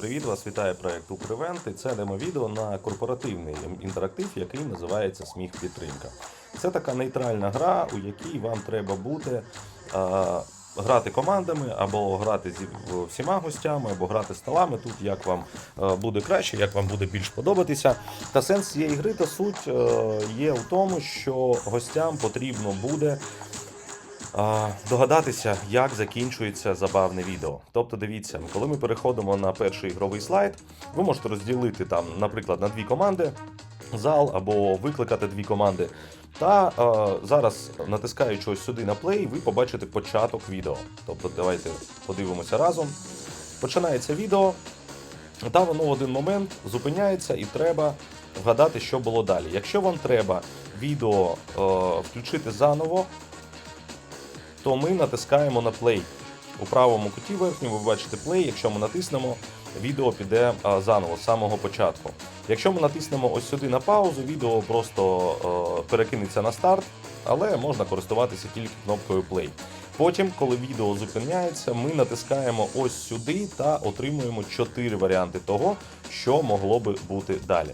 Привіт, вас вітає проект Укревент. Це демо-відео на корпоративний інтерактив, який називається Сміх Підтримка. Це така нейтральна гра, у якій вам треба буде а, грати командами, або грати зі всіма гостями, або грати столами. Тут як вам буде краще, як вам буде більш подобатися. Та сенс цієї гри та суть е, є в тому, що гостям потрібно буде догадатися, як закінчується забавне відео. Тобто, дивіться, коли ми переходимо на перший ігровий слайд, ви можете розділити там, наприклад, на дві команди зал або викликати дві команди. Та е, зараз, натискаючи ось сюди на плей, ви побачите початок відео. Тобто, давайте подивимося разом. Починається відео, та воно в один момент зупиняється і треба вгадати, що було далі. Якщо вам треба відео е, включити заново, то ми натискаємо на play. У правому куті верхньому ви бачите play. Якщо ми натиснемо, відео піде заново з самого початку. Якщо ми натиснемо ось сюди на паузу, відео просто е, перекинеться на старт, але можна користуватися тільки кнопкою play. Потім, коли відео зупиняється, ми натискаємо ось сюди та отримуємо 4 варіанти того, що могло би бути далі.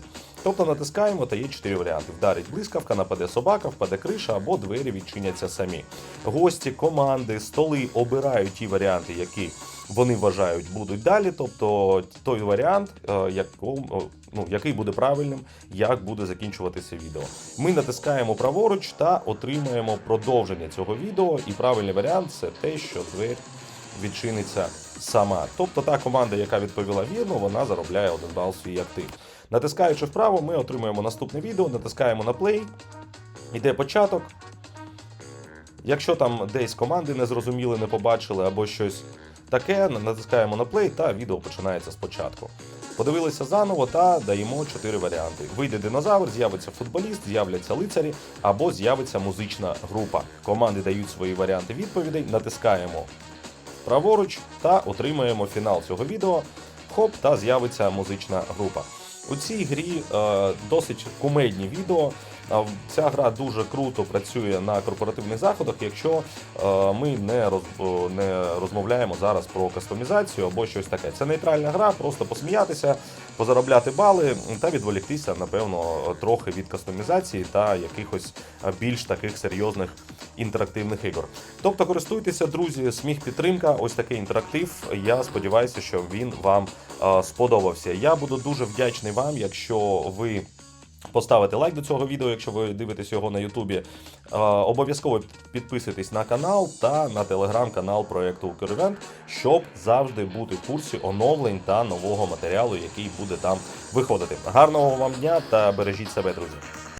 Тобто натискаємо та є 4 варіанти: вдарить блискавка, нападе собака, впаде криша або двері відчиняться самі. Гості, команди, столи обирають ті варіанти, які вони вважають будуть далі. Тобто той варіант, е, якому, ну, який буде правильним, як буде закінчуватися відео. Ми натискаємо праворуч та отримаємо продовження цього відео. І правильний варіант це те, що двері відчиниться сама. Тобто та команда, яка відповіла вірно, вона заробляє один бал свій актив. Натискаючи вправо, ми отримуємо наступне відео, натискаємо на play, йде початок. Якщо там десь команди не зрозуміли, не побачили або щось таке, натискаємо на play та відео починається спочатку. Подивилися заново та даємо 4 варіанти. Вийде динозавр, з'явиться футболіст, з'являться лицарі або з'явиться музична група. Команди дають свої варіанти відповідей, натискаємо праворуч та отримаємо фінал цього відео. Хоп, та з'явиться музична група. У цій грі е, досить кумедні відео. Е, Ця гра дуже круто працює на корпоративних заходах, якщо е, ми не, роз, не розмовляємо зараз про кастомізацію або щось таке. Це нейтральна гра, просто посміятися, позаробляти бали та відволіктися, напевно, трохи від кастомізації та якихось більш таких серйозних інтерактивних ігор. Тобто користуйтеся, друзі, сміх підтримка, ось такий інтерактив. Я сподіваюся, що він вам е, сподобався. Я буду дуже вдячний вам, якщо ви. Поставити лайк до цього відео, якщо ви дивитесь його на Ютубі. Е, обов'язково підписуйтесь на канал та на телеграм-канал проекту Укревент, щоб завжди бути в курсі оновлень та нового матеріалу, який буде там виходити. Гарного вам дня та бережіть себе, друзі!